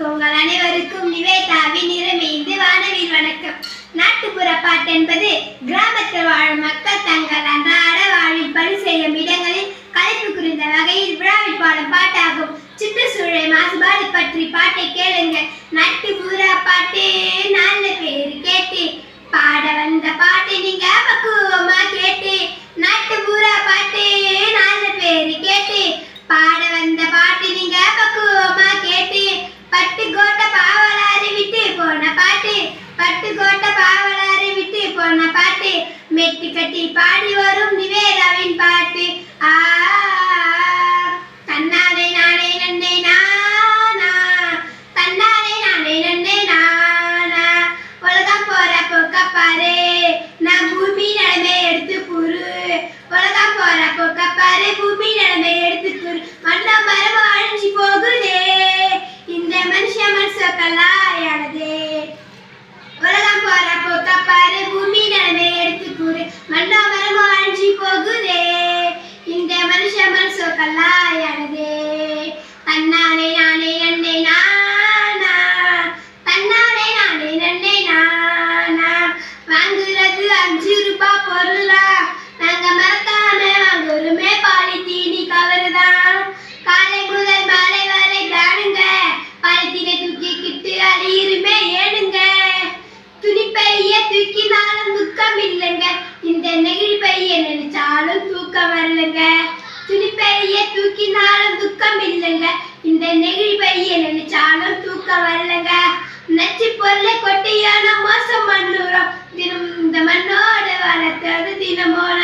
அனைவருக்கும் நிவேதாவின் நிறமேந்து வானவில் வணக்கம். நாட்டுப்புற பாட்டு என்பது கிராமத்தில் வாழும் மக்கள் தங்கள் அன்றாட வாழ்வில் பணி செய்யும் இடங்களில் கலைப்பு குறிந்த வகையில் விழாவில் பாடும் பாட்டாகும். சுற்றுச்சூழல் மாசுபாடு பற்றி பாட்டை கேளுங்க நாட்டுப்புற பாட்டு நல்ல பேர் கேட்டு. பாட வந்த பாட்டை நீங்க பக்குவமா கேட்டு நாட்டுப்புற பாட்டு நல்ல பேர் கேட்டு பாட வந்த பாட்டு நீங்க பக்குவமா கேட்டு பட்டு கோட்டை பாவலாரி விட்டு போன பாட்டு பட்டு கோட்டை பாவலாரி விட்டு போன பாட்டு. மெட்டி கட்டி பாடி வரும் நிவேதாவின் பாட்டு. ஆ கூறு மண்ண மரம் அழிஞ்சு போகுதே. இந்த மனுஷ மனசக்கல்லாயானதே தன்னாலே நானே நன்னே நானா தன்னாலே நானே நன்னே நானா வாங்குறது அஞ்சு ரூபாய் பொருளா நாங்க மறக்காம வாங்குறோமே பாலித்தீனி கவருதான் காலை முதல் மாலை வரை தானுங்க பாலித்தீனை தூக்கிக்கிட்டு அழியிருமே ஏனுங்க துணிப்பைய தூக்கினாலும் துக்கம் இல்லைங்க இந்த நெகிழி பைய நினைச்சாலும் தூக்கம் வரலங்க. துணிப்பைய தூக்கினாலும் துக்கம் இல்லைங்க. இந்த நெகிழி பைய நினைச்சாலும் தூக்கம் வரலங்க. நச்சு பொருளை கொட்டியான மோசம் மண்ணுறோம். தினம் இந்த மண்ணோட வளர்த்தது தினமோட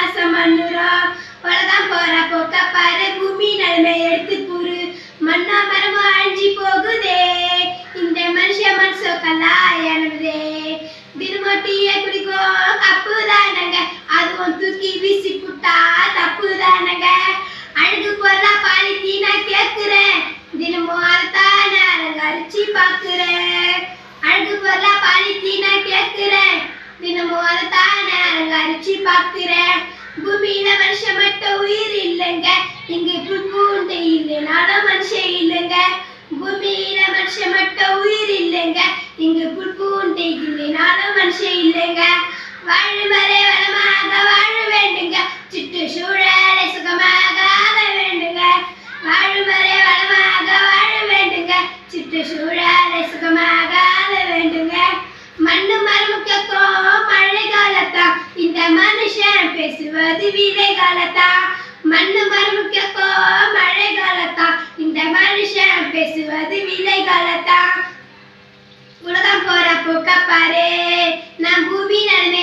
கேக்குறேன் தினமும் அதைத்தானே அலங்கரிச்சு பாக்குறேன் பூமியில மனுஷன் மட்டும் உயிர் இல்லைங்க. இங்க புல் பூண்டு இல்லைனாலும் மனுஷன் இல்லைங்க. பூமியில மனுஷன் மட்டும் உயிர் இல்லைங்க. இங்க புல் பூண்டு இல்லைனாலும் மனுஷன் இல்லைங்க. வாழும் வரை வளமாக வாழ வேண்டுங்க. சுற்று சுற்றுச்சூழலை சுகமாக ஆக வேண்டுங்க. வாழும் வரை வளமாக வாழ வேண்டுங்க. சுற்று சுற்றுச்சூழலை சுகமாக ஆக வேண்டுங்க மண்ணு மரமுக்கும் மழை காலத்தா இந்த மனுஷன் பேசுவது விதை காலத்தா? மண்ணு மரமுக்கும் மழை காலத்தா? இந்த மனுஷன் பேசுவது விதை காலத்தா? உலகம் போற போக்க பாரு நான் பூமி நடந்த